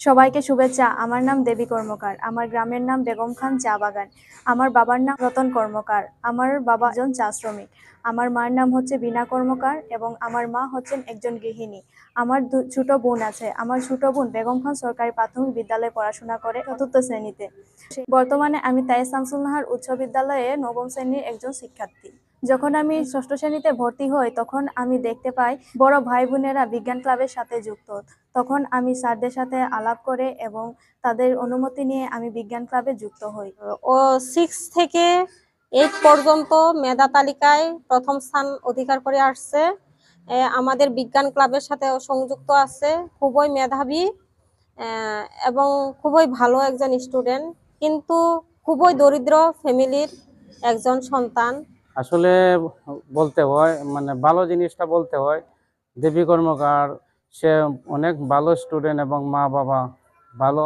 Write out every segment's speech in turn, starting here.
সবাইকে শুভেচ্ছা। আমার নাম দেবী কর্মকার। আমার গ্রামের নাম বেগম খান চা বাগান। আমার বাবার নাম রতন কর্মকার। আমার বাবা একজন চা শ্রমিক। আমার মার নাম হচ্ছে বিনা কর্মকার এবং আমার মা হচ্ছেন একজন গৃহিণী। আমার ছোট বোন আছে। আমার ছোট বোন বেগম খান সরকারি প্রাথমিক বিদ্যালয়ে পড়াশোনা করে চতুর্থ শ্রেণীতে। বর্তমানে আমি তাই শামসুল নাহার উচ্চ বিদ্যালয়ে নবম শ্রেণির একজন শিক্ষার্থী। যখন আমি ষষ্ঠ শ্রেণীতে ভর্তি হই, তখন আমি দেখতে পাই বড় ভাই বোনেরা বিজ্ঞান ক্লাবের সাথে যুক্ত। তখন আমি স্যারদের সাথে আলাপ করে এবং তাদের অনুমতি নিয়ে আমি বিজ্ঞান ক্লাবে যুক্ত হই। ও সিক্স থেকে এইট পর্যন্ত মেধা তালিকায় প্রথম স্থান অধিকার করে আসছে। আমাদের বিজ্ঞান ক্লাবের সাথে সংযুক্ত আছে। খুবই মেধাবী এবং খুবই ভালো একজন স্টুডেন্ট। কিন্তু খুবই দরিদ্র ফ্যামিলির একজন সন্তান। আসলে বলতে হয় মানে ভালো জিনিসটা বলতে হয়, দেবী কর্মকার, সে অনেক ভালো স্টুডেন্ট এবং মা বাবা ভালো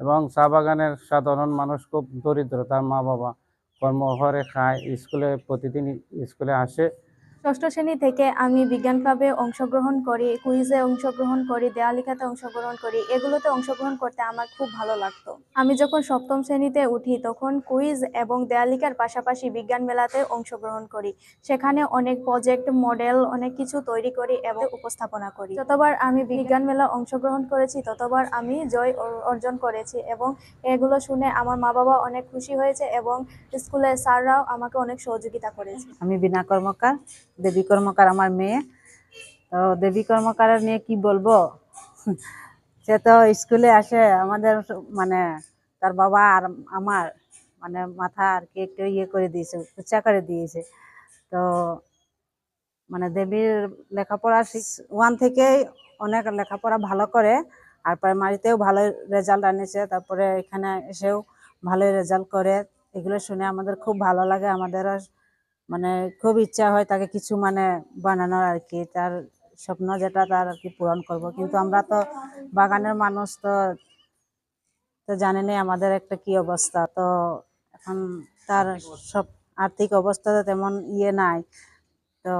এবং চা বাগানের সাধারণ মানুষ খুব দরিদ্র, তার মা বাবা কর্ম করে খায় স্কুলে প্রতিদিন স্কুলে আসে। ষষ্ঠ শ্রেণি থেকে আমি বিজ্ঞান ক্লাবে অংশগ্রহণ করি কুইজে অংশগ্রহণ করি দেয়ালিকাতে অংশগ্রহণ করি, এগুলোতে অংশগ্রহণ করতে আমার খুব ভালো লাগতো। আমি যখন সপ্তম শ্রেণীতে উঠি তখন কুইজ এবং দেয়ালিকার পাশাপাশি বিজ্ঞান মেলাতে অংশগ্রহণ করি। সেখানে অনেক প্রজেক্ট, মডেল, অনেক কিছু তৈরি করি এবং উপস্থাপনা করি। যতবার আমি বিজ্ঞান মেলা অংশগ্রহণ করেছি, ততবার আমি জয় অর্জন করেছি এবং এগুলো শুনে আমার মা বাবা অনেক খুশি হয়েছে এবং স্কুলের স্যাররাও আমাকে অনেক সহযোগিতা করেছে। আমি বিনা কর্মকার, দেবী কর্মকার আমার মেয়ে। তো দেবী কর্মকারের নিয়ে কি বলব? সে তো স্কুলে আসে, আমাদের মানে তার বাবা আর আমার মানে মাথা আর কি একটু ইয়ে করে দিয়েছে উচ্চা করে দিয়েছে। তো মানে দেবীর লেখাপড়া ওয়ান থেকেই অনেক লেখাপড়া ভালো করে, আর প্রাইমারিতেও ভালো রেজাল্ট আনেছে, তারপরে এখানে এসেও ভালো রেজাল্ট করে। এগুলো শুনে আমাদের খুব ভালো লাগে, আমাদের মানে খুব ইচ্ছা হয় তাকে কিছু মানে বানানোর আর কি, তার স্বপ্ন যেটা তার আর কি পূরণ করব। কিন্তু আমরা তো বাগানের মানুষ তো তো জানেনই আমাদের একটা কি অবস্থা। তো এখন তার সব আর্থিক অবস্থা তো তেমন ইয়ে নাই। তো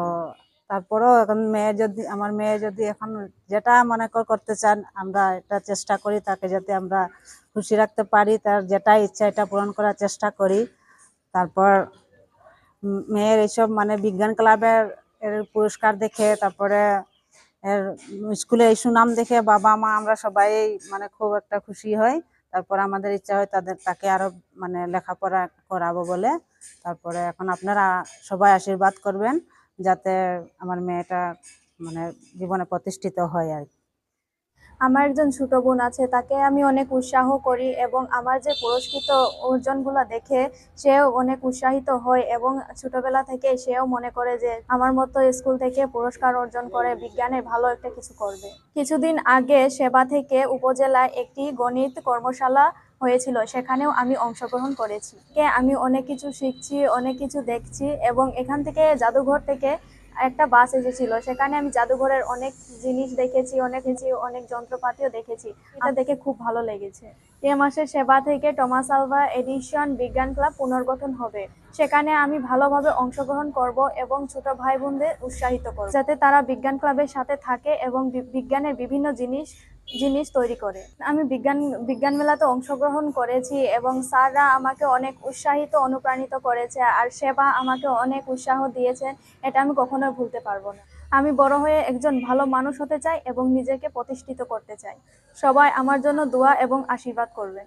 তারপরেও এখন মেয়ে যদি, আমার মেয়ে যদি এখন যেটা মনে কর, করতে চান, আমরা এটা চেষ্টা করি, তাকে যাতে আমরা খুশি রাখতে পারি, তার যেটা ইচ্ছা এটা পূরণ করার চেষ্টা করি। তারপর মেয়ের এইসব মানে বিজ্ঞান ক্লাবের এর পুরস্কার দেখে, তারপরে এর স্কুলে এই সুনাম দেখে বাবা, মা আমরা সবাই মানে খুব একটা খুশি হই তারপর আমাদের ইচ্ছা হয় তাদের, তাকে আরও মানে লেখাপড়া করাবো বলে তারপরে এখন আপনারা সবাই আশীর্বাদ করবেন যাতে আমার মেয়েটা মানে জীবনে প্রতিষ্ঠিত হয় আর কি। আমার একজন ছোট বোন আছে, তাকে আমি অনেক উৎসাহ করি এবং আমার যে পুরস্কৃত অর্জনগুলো দেখে সেও অনেক উৎসাহিত হয় এবং ছোটবেলা থেকে সেও মনে করে যে আমার মতো স্কুল থেকে পুরস্কার অর্জন করে, বিজ্ঞানে ভালো একটা কিছু করবে। কিছুদিন আগে সেবা থেকে উপজেলায় একটি গণিত কর্মশালা হয়েছিল, সেখানেও আমি অংশগ্রহণ করেছি। আমি অনেক কিছু শিখছি, অনেক কিছু দেখছি এবং এখান থেকে জাদুঘর থেকে একটা বাস এসেছিল সেখানে আমি জাদুঘরের অনেক জিনিস দেখেছি অনেক কিছু অনেক যন্ত্রপাতিও দেখেছি। এটা দেখে খুব ভালো লেগেছে। এ মাসের সেবা থেকে টমাস আলভা এডিশন বিজ্ঞান ক্লাব পুনর্গঠন হবে। সেখানে আমি ভালোভাবে অংশগ্রহণ করব এবং ছোট ভাই বোনদের উৎসাহিত করব। যাতে তারা বিজ্ঞান ক্লাবের সাথে থাকে এবং বিজ্ঞানের বিভিন্ন জিনিস জিনিস তৈরি করে। আমি বিজ্ঞান বিজ্ঞান মেলাতে অংশগ্রহণ করেছি এবং স্যাররা আমাকে অনেক উৎসাহিত, অনুপ্রাণিত করেছে আর সেবা আমাকে অনেক উৎসাহ দিয়েছে এটা আমি কখনোই ভুলতে পারব না। আমি বড় হয়ে একজন ভালো মানুষ হতে চাই এবং নিজেকে প্রতিষ্ঠিত করতে চাই। সবাই আমার জন্য দোয়া এবং আশীর্বাদ করবেন।